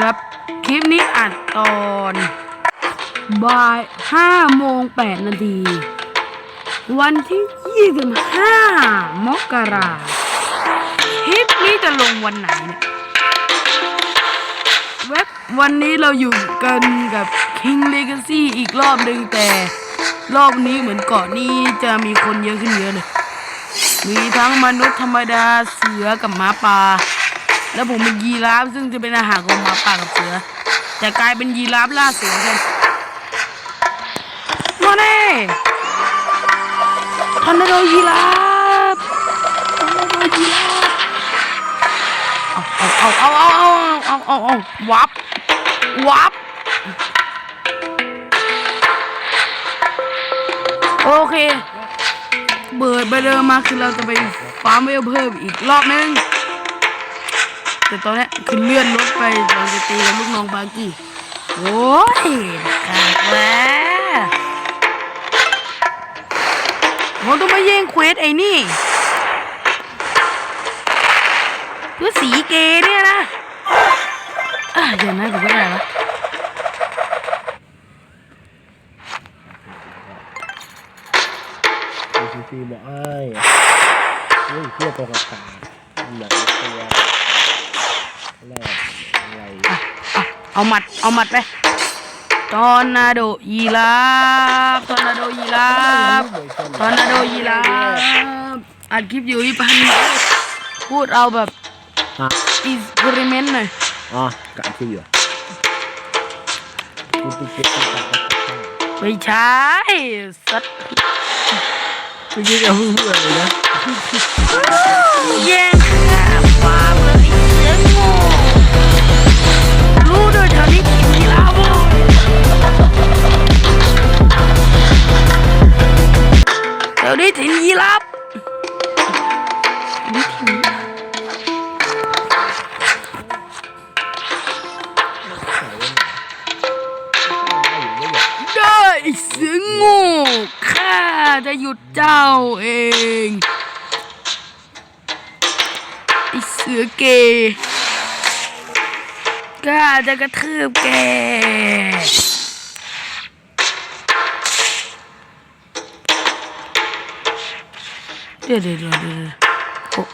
คนครับ คลิปนี้อัดตอนบ่ายห้าโมงแปดนาที วันที่ยี่สิบห้ามกราคลิปนี้จะลงวันไหนเนี่ยเว็บวันนี้เราอยู่กันกับ King Legacy อีกรอบหนึ่งแต่ รอบนี้เหมือนเกาะนี้จะมีคนเยอะขึ้นเยอะเลย มีทั้งมนุษย์ธรรมดาเสือกับหมาป่า แล้วผมเป็นยีราฟซึ่งจะเป็นอาหารของหมาป่ากับเสือ แต่กลายเป็นยีราฟล่าเสือแทนมาแน่ทอร์นาโดยีราฟทอร์นาโดยีราฟเอาเอาเอาเอาเอาเอาเอาเอาวับวับโอเค เบิดไปเดิมมาคือเราจะไปฟาร์มเวลเพิ่มอีกรอบนึง แต่ตอนนี้คือเลื่อนรถไปเราจะตีกับลูกน้องบากี้ โอ้ยขาดแล้วผมต้องมาแย่งเควสไอ้นี่เพื่อสีเกเนี่ยนะอะเดี๋ยวนะผมไม่ได้วะซีซีบอกไอ้เฮ้ยเทียบตัวกับตาเหมือนตัว แรกอะไรอะเอาหมัด เอาหมัดไปทอร์นาโดยีราฟทอร์นาโดยีราฟทอร์นาโดยีราฟอัดคลิปอยู่พี่พันธุ์พูดเอาแบบอะอิสเพริเมนต์หน่อยอ๋อกะที่อยู่กูติดเก็บตัดตัดตัดตัดไม่ใช่สัตว์กูยิงเอาเพื่อนเลยนะแเดี๋ยวนี้ถึงยีรับได้สิงูข้าจะหยุดเจ้าเองไอเสือเกย์ ข้าจะกระทืบแกเดี๋ยวเดี๋ยวเดี๋ยวเดี๋ยว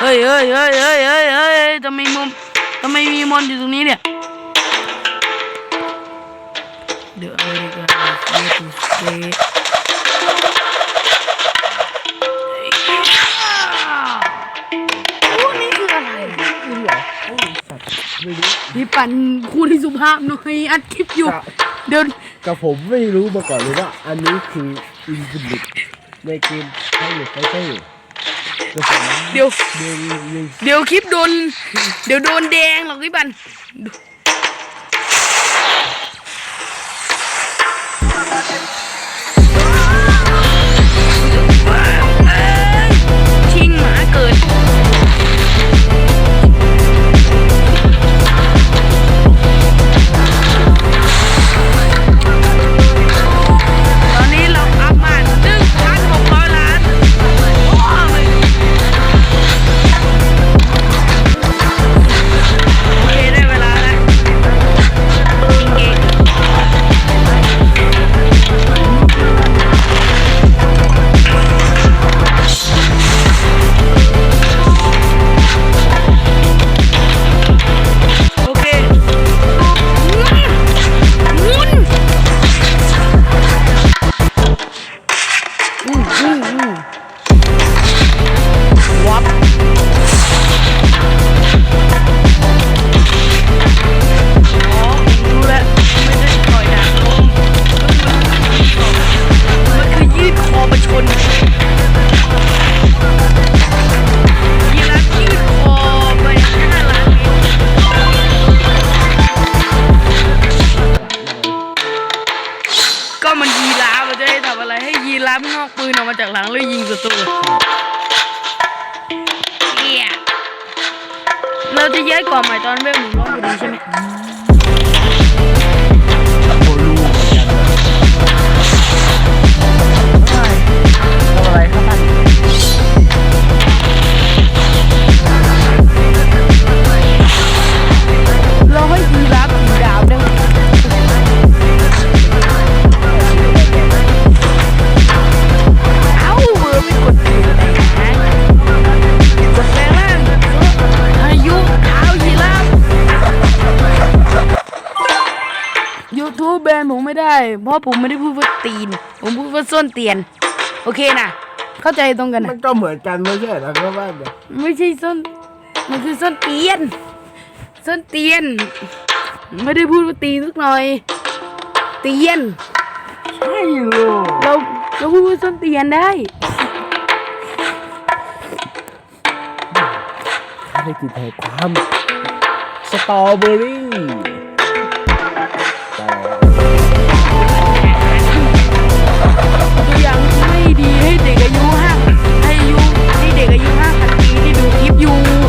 เฮ้ยเฮ้ยเฮ้ยเฮ้ยเฮ้ยเฮ้ยทำไมมุมทำไมมีมอนอยู่ตรงนี้เนี่ย The American Air to stay. ไม่รู้พี่ปันคู่ที่สุภาพหน่อยอัดคลิปอยู่ครับเดินกับผมไม่รู้มาก่อนเลยว่า อันนี้คืออินฟินิตในเกมใช่หรือไม่ใช่แต่ผมเดี๋ยวเดินเดินเดี๋ยวคลิปโดน เดี๋ยวโดนแดงหรอกพี่ปัน อะไรให้ยีราฟงอกปืนออกมาจากหลังแล้วยิงศัตรูเหี้ยเราจะย้ายก่อนใหม่ตอนเวลหนึ่งร้อยพอดีใช่ไหมโคลูเหมือนกันเลยทำอะไรครับ แบนผมไม่ได้ เพราะผมไม่ได้พูดว่าตีน ผมพูดว่าส้นเตียน โอเคนะเข้าใจตรงกันมันะนก็เหมือนกันไม่ใช่เหรอครับว่าเนี่ยไม่ใช่ส้น มันคือส้นเตียน ส้นเตียน ไม่ได้พูดว่าตีนสักหน่อย เตียน ใช่ลูกเราเราพูดว่าส้นเตียนได้ได้กินแห่งความสตรอเบอรี่ ที่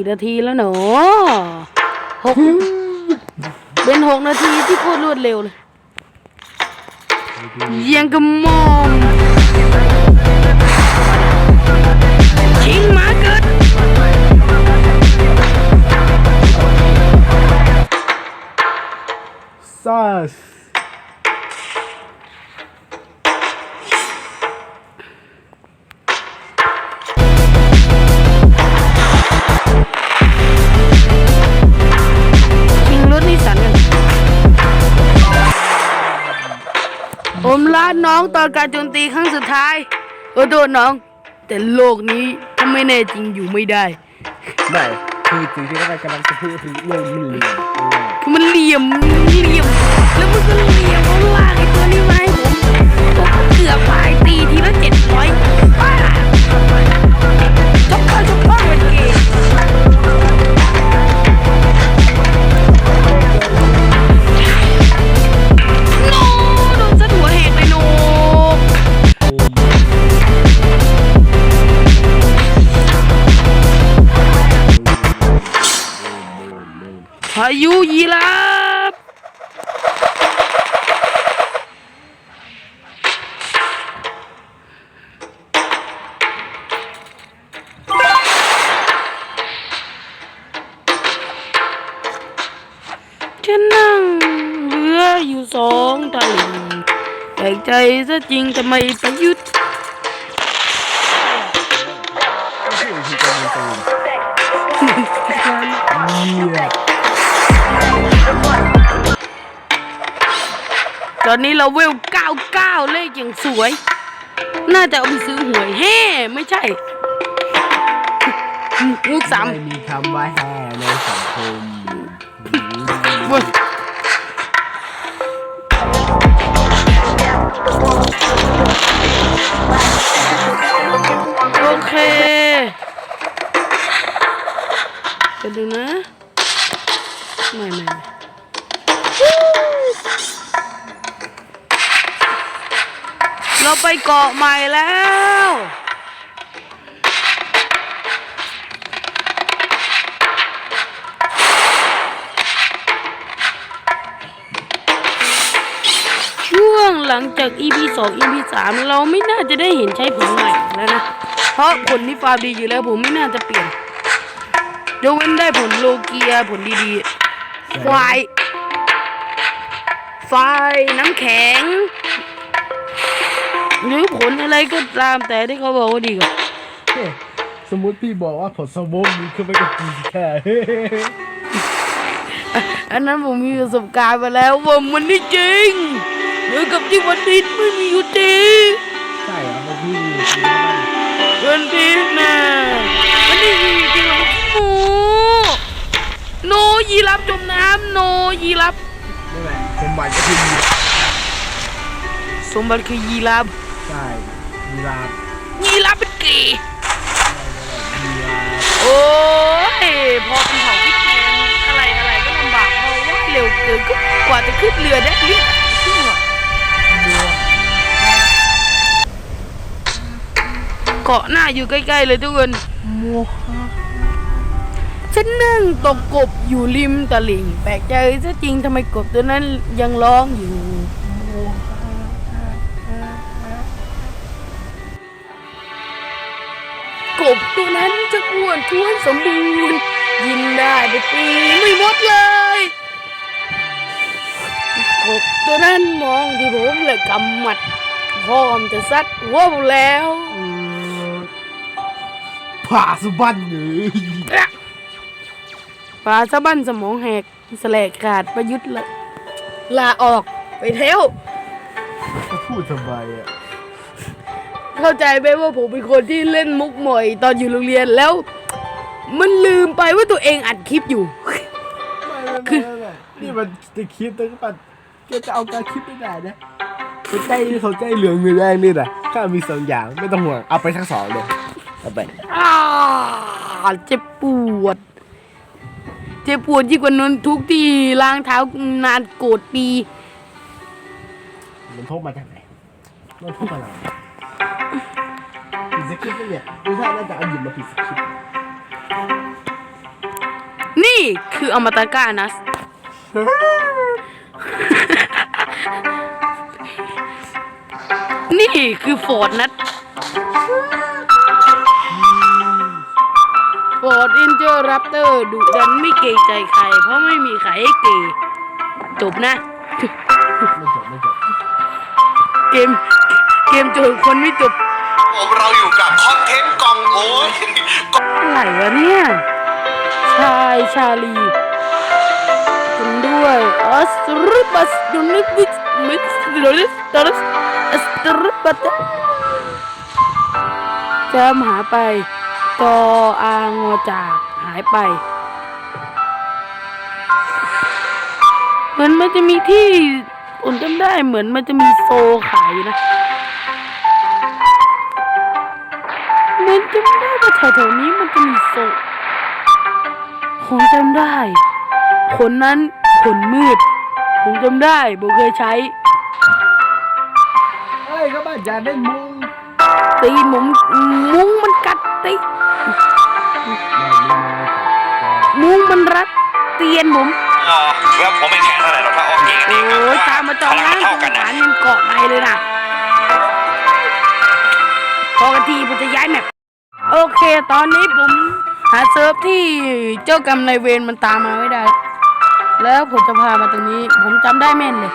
กี่นาทีแล้วเนอะหกเป็นหกนาทีที่โคตรรวดเร็วเลยเยียงกับมอมชิงหมาเกิดซัส น้องตอนการโจมตีครั้งสุดท้ายขอโทษน้อง แต่โลกนี้ถ้าไม่แน่จริงอยู่ไม่ได้ ไม่คือจริงที่เรากำลังจะพูดถึงเรื่องมันเหลี่ยมคือมันเหลี่ยมเหลี่ยม แล้วมันก็เหลี่ยมเอาลากไอ้ตัวนี้มาให้ผมผมเกือบตายตีทีละเจ็ดร้อย ซะจริงทำไมประยุทธ์ไม่ใช่คือการเป็นตัวเยี่ยตอนนี้เราเวลเก้าเก้าเลขอย่างสวย น่าจะเอาไปซื้อหวยแฮ่ไม่ใช่ลูกสามไม่มีคำว่าแห่ในสังคม โอเคจะดูนะไม่ไม่ไม่เราไปเกาะใหม่แล้ว หลังจาก EP 2 EP 3 เราไม่น่าจะได้เห็นใช้ผลใหม่แล้วนะ เพราะผลที่ฟาร์มดีอยู่แล้วผมไม่น่าจะเปลี่ยนยกเว้นได้ผลโลเกียผลดีๆควายไฟน้ำแข็ง หรือผลอะไรก็ตามแต่ที่เขาบอกว่าดีกว่าสมมุติพี่บอกว่าผลสมองมีคือไม่ก็กินแค่อันนั้นผมมีประสบการณ์มาแล้วว่ามันไม่จริงเห มือนกับที่วันดินไม่มีอยู่จริงใช่เหรอมันพี่วันดินน่ะมันไม่มีอยู่จริงหรอกโอ้โนยีรับจมน้ำโนยีรับนี่นแหละผมหมายก็คือสมบัติคือยีรับใช่ยีราฟยีรับเป็นเกย์ยีรโอ้ยพอเป็นเผาพิษแมนอะไรอะไรก็ลำบากเพราะว่าเร็วเกินก็กว่าจะขึ้นเรือได้เรีย เกาะหน้าอยู่ใกล้ๆเลยทุกคนมัวฉันนั่งตกกบอยู่ริมตลิ่งแปลกใจซะจริงทำไมกบตัวนั้นยังร้องอยู่กบตัวนั้นจะอ้วนท้วนสมบูรณ์ยินได้ไปตีไม่หมดเลยกบตัวนั้นมองที่ผมเลยกำหมัดพร้อมจะซัดหัวผมแล้ว ผ่าสะบั้นเลยปลาสะบั้นสมองแหกสแลกขาดประยุทธ์ละลาออกไปเที่ยวก็พูดทำไมอะเข้าใจไหมว่าผมเป็นคนที่เล่นมุกหมอยตอนอยู่โรงเรียนแล้ว มันลืมไปว่าตัวเองอัดคลิปอยู่ คืคืออนี่มันจะคิดแต่ก็ปัดแกจะเอาการคิดไม่ได้นะเขาใจเขาใจเหลืองเหลืองแดงนี่แหละข้ามีสองอย่างไม่ต้องห่วงเอาไปทั้งสองเลย เอาไปอ้าเจ็บปวด เจ็บปวดยิ่งกว่านั้นทุกที่ล้างเท้านานโกรธปี มันพกมาจากไหนมันพกมาอะไรผิดสคริปต์ปะเนี่ยดูท่าน่าจะเอาหยิบมาผิดสคริปต์นี่คืออมตะกานัส นี่คือฟอร์ดนัท ฟอร์ดอินเจอร์รับเตอร์ดุดันไม่เกรงใจใคร เพราะไม่มีใครให้เกย์จบนะ ไม่จบไม่จบเกม เกมจบคนไม่จบผมเราอยู่กับคอนเทนต์กล่องโอ้ยอะไรวะเนี่ย ชายชาลีกันด้วยออสตรบัสดูนิบิสมิสโดลิสตอรสออสตรบัสจำหายไป ตออางอจากหายไป เหมือนมันจะมีที่อุ่นจำได้เหมือนมันจะมีโซขายอยู่นะเหมือนจำได้ว่าแถวๆนี้มันจะมีโซผมจำได้ขนนั้นขนมืด ผมจำได้ผมเคยใช้เฮ้ยก็บ้านจานเล่นมุงตีนผมมุ้งมัน ค่ะมุ้งมันรัดเตียนผมอ๋อถือว่าผมเป็นแค่เท่าไหร่หรอกถ้าออกเองกันเองโอ้ยตามมาจองพลัร้างนเท่ากันหานะรยังเกาะในเลยนะพอกันทีผมจะย้ายแมปโอเค ตอนนี้ผมหาเซิร์ฟที่เจ้ากรรมนายเวรมันตามมาไม่ได้ แล้วผมจะพามาตรงนี้ ผมจำได้แม่นเลย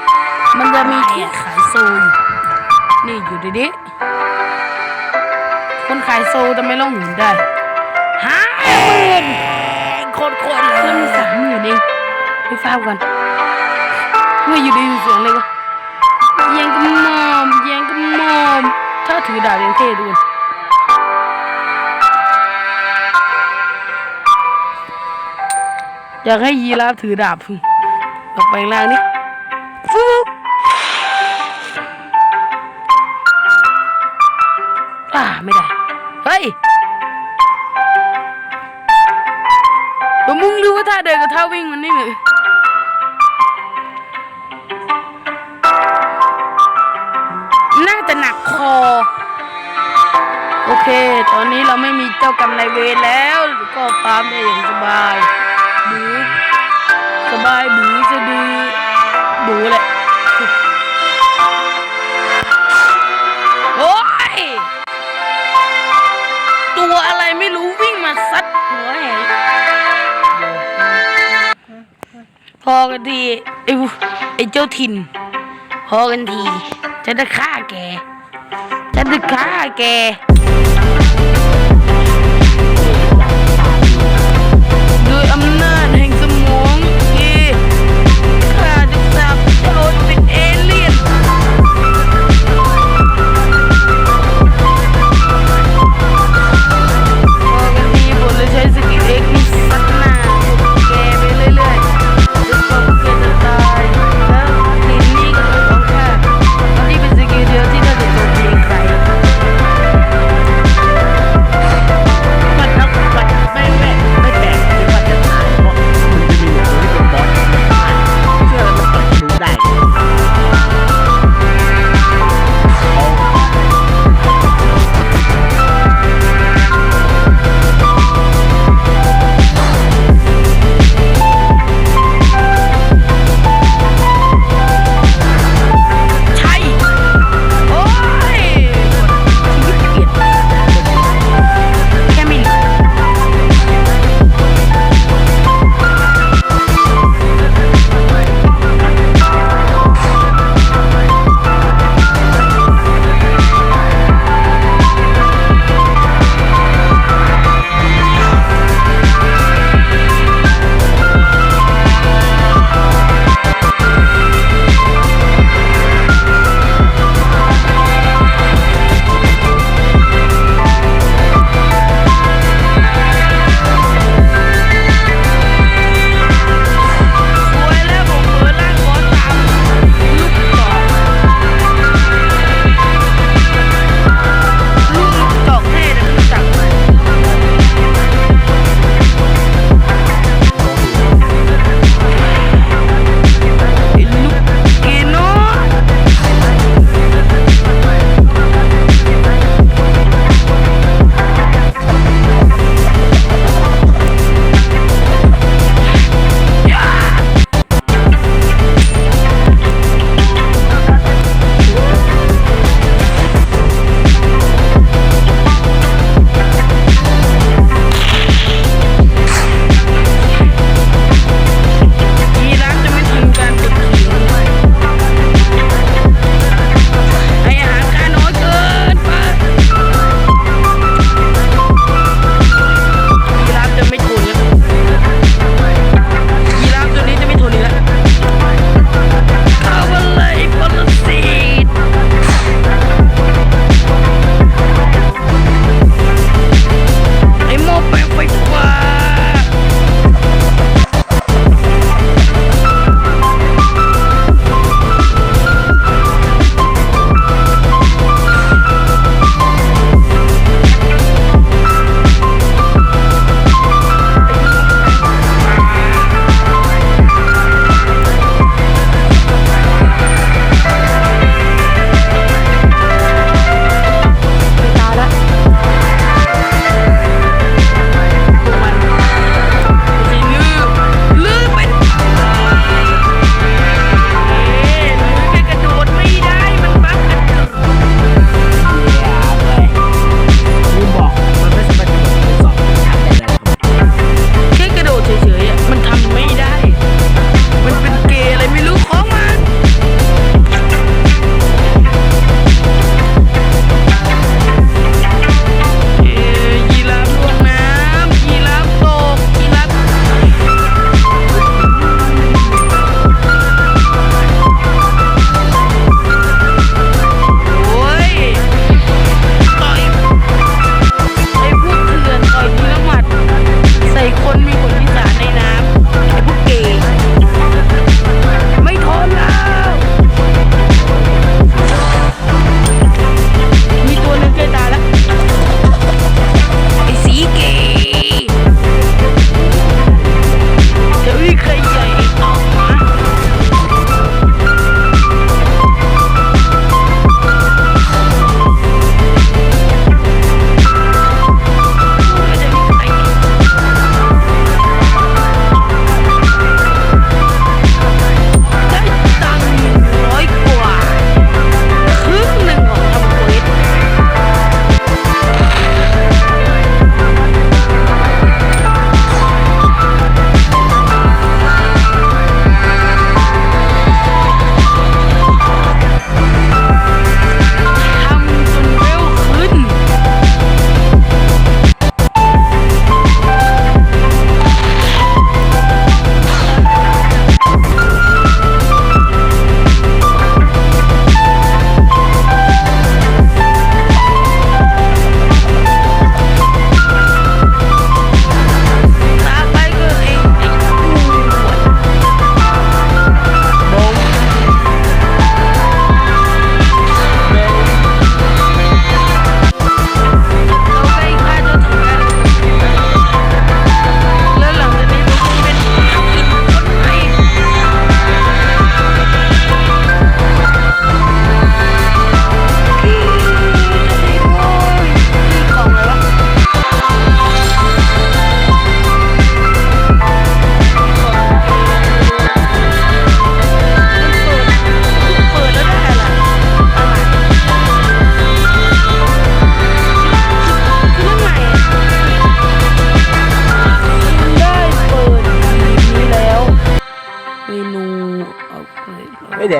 มันจะมีที่ขายโซอยู่นี่อยู่ดีดิคนขายโซทำไมล่องหินได้ห้าหมื่น คนคนขึ้นสามหมื่นเองไปฟ้าก่อนเมื่ออยู่ดีอยู่เสียงเลยวะแยังกระมอมแยังกระมอมถ้าถือดาบยังเท่ด้วยอยากให้ยีราฟถือดาบพึ่งออกไปข้างล่างนี่าวิ่งมันนี่เหมน่าจะหนักคอ โอเค ตอนนี้เราไม่มีเจ้ากรรมนายเวรแล้ว ก็ฟาร์มได้อย่างสบายบือสบายบือจะดือบือแหละโอ้ย ตัวอะไรไม่รู้วิ่งมาซัด พอกันทีไอ้ไอ้เจ้าถิ่น พอกันทีจะได้ฆ่าแกจะได้ฆ่าแก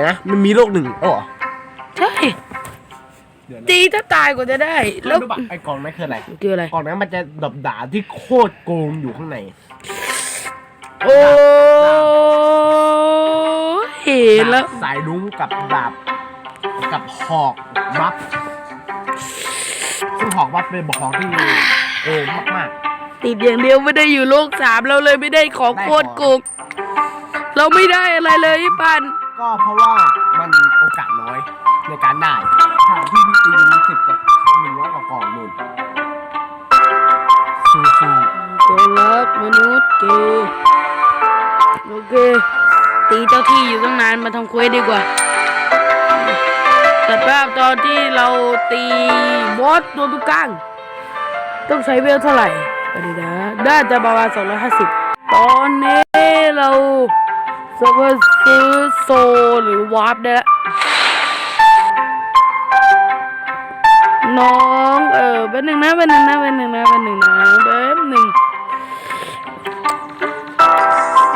นะ มันมีโลกหนึ่งอ๋อใช่เดี๋ยวนะตีถ้าตายกว่าจะได้ แล้แล้ววรู้ปะไอ้กล่องนั้นคืออะไรคืออะไร กล่องนั้นมันจะดับด่าที่โคตรโกงอยู่ข้างในโอ้เห็นแล้ว ดาบสายรุ้งกับดาบกับหอกบัฟซึ่งหอกบัฟเป็นบอกของที่โอ้มาก ติดอย่างเดียวไม่ได้อยู่โลกสามเราเลยไม่ได้ของได้โคของตรโกงเราไม่ได้อะไรเลยพี่ปันๆ ก็เพราะว่ามันโอกาสน้อยในการได้ถามที่พี่ตีมันสิบกับหนึ่งร้อยกว่ากล่องนู่นสู้ตัวรักมนุษย์เกย์โอเคตีเจ้าที่อยู่ตั้งนานมาทำเควสดีกว่าแต่ภาพตอนที่เราตีบอสตัวตุกังต้องใช้เวลเท่าไหร่ไปดูนะน่าจะประมาณ250ตอนนี้เรา สามารถซื้อโซหรือวาร์ปได้แล้วน้องเออเป็นหนึ่งนะเป็นหนึ่งนะเป็นหนึ่งนะเป็นหนึ่งนะเป็นหนึ่ง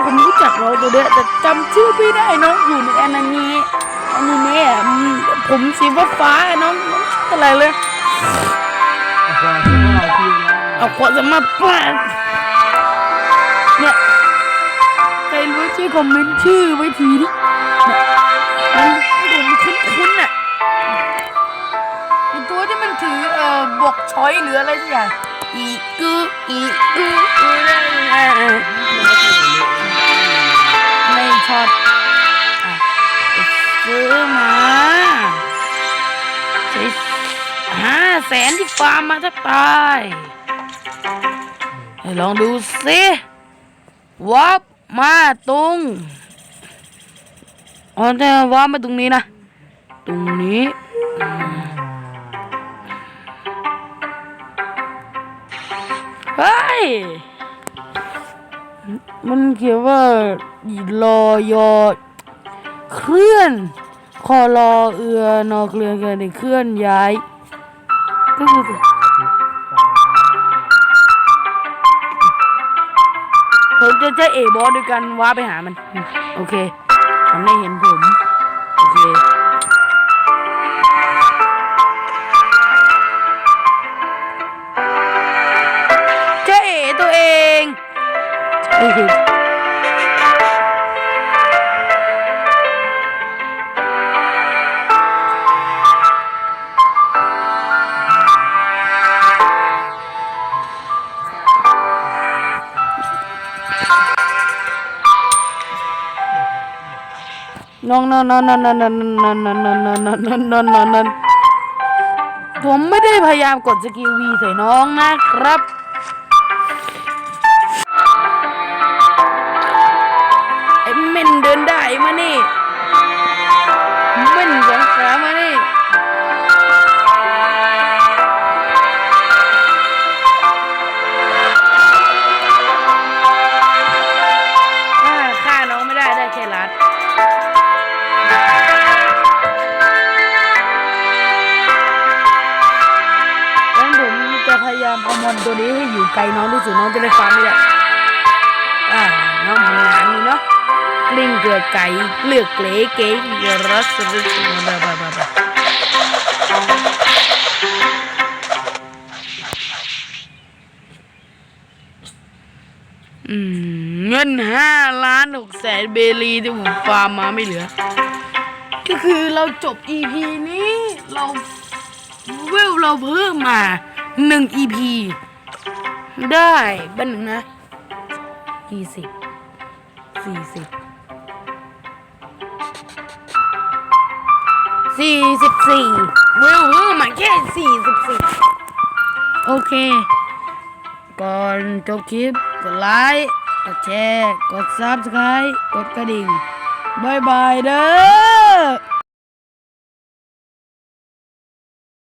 ผมรู้จักน้องตัวเนี้ยแต่จำชื่อไม่ได้น้องอยู่ในแอนิเมะแอนิเมะผมสีฟ้าฟ้าๆน้องน้องชื่ออะไรเลยเราทีนะเอาขวดจะมาปาด ช่วยคอมเมนต์ชื่อไว้ทีดิเนี่มันผมคุ้นๆน่ะไอตัวที่มันถือเอ่อบกช้อยหรืออะไรสักอย่างอีกูอีกูอีไม่ช็อตอะไปซื้อมาใช้ห้าแสนที่ฟาร์มมาถ้าตายลองดูสิวับ มาตรงอ๋อแต่วับมาตรงนี้นะ ตรงนี้เฮ้ย มันเขียนว่ารอยอเคลื่อน คอรอเอือนอเคลื่อนกันเคลื่อนย้ายก็คือ จะจะเอบอสด้วยกันว้าไปหามัน โอเคทำได้เห็นผม น้องนอนนอนนอนนอนนอนนอนนอนนอนนอนนอนนอนนอนนอนนอนผมไม่ได้พยายามกดสกิลวีใส่น้องนะครับ ไก่เลือกเกลเก๋เกลือรัสริสบาบาบาบาอืมเงินห้าล้านหกแสนเบลีที่ผมฟาร์มมาไม่เหลือ ก็คือเราจบ EP นี้เราเวลเราเพิ่มมาหนึ่ง EP ได้บ้านหนึ่งนะยี่สิบสี่สิบ สี่สิบสี่วิววิวมาแค่สี่สิบสี่โอเค ก่อนจบคลิปกดไลค์กดแชร์ กดซับสไครต์กดกระดิ่งบายบายเด้อ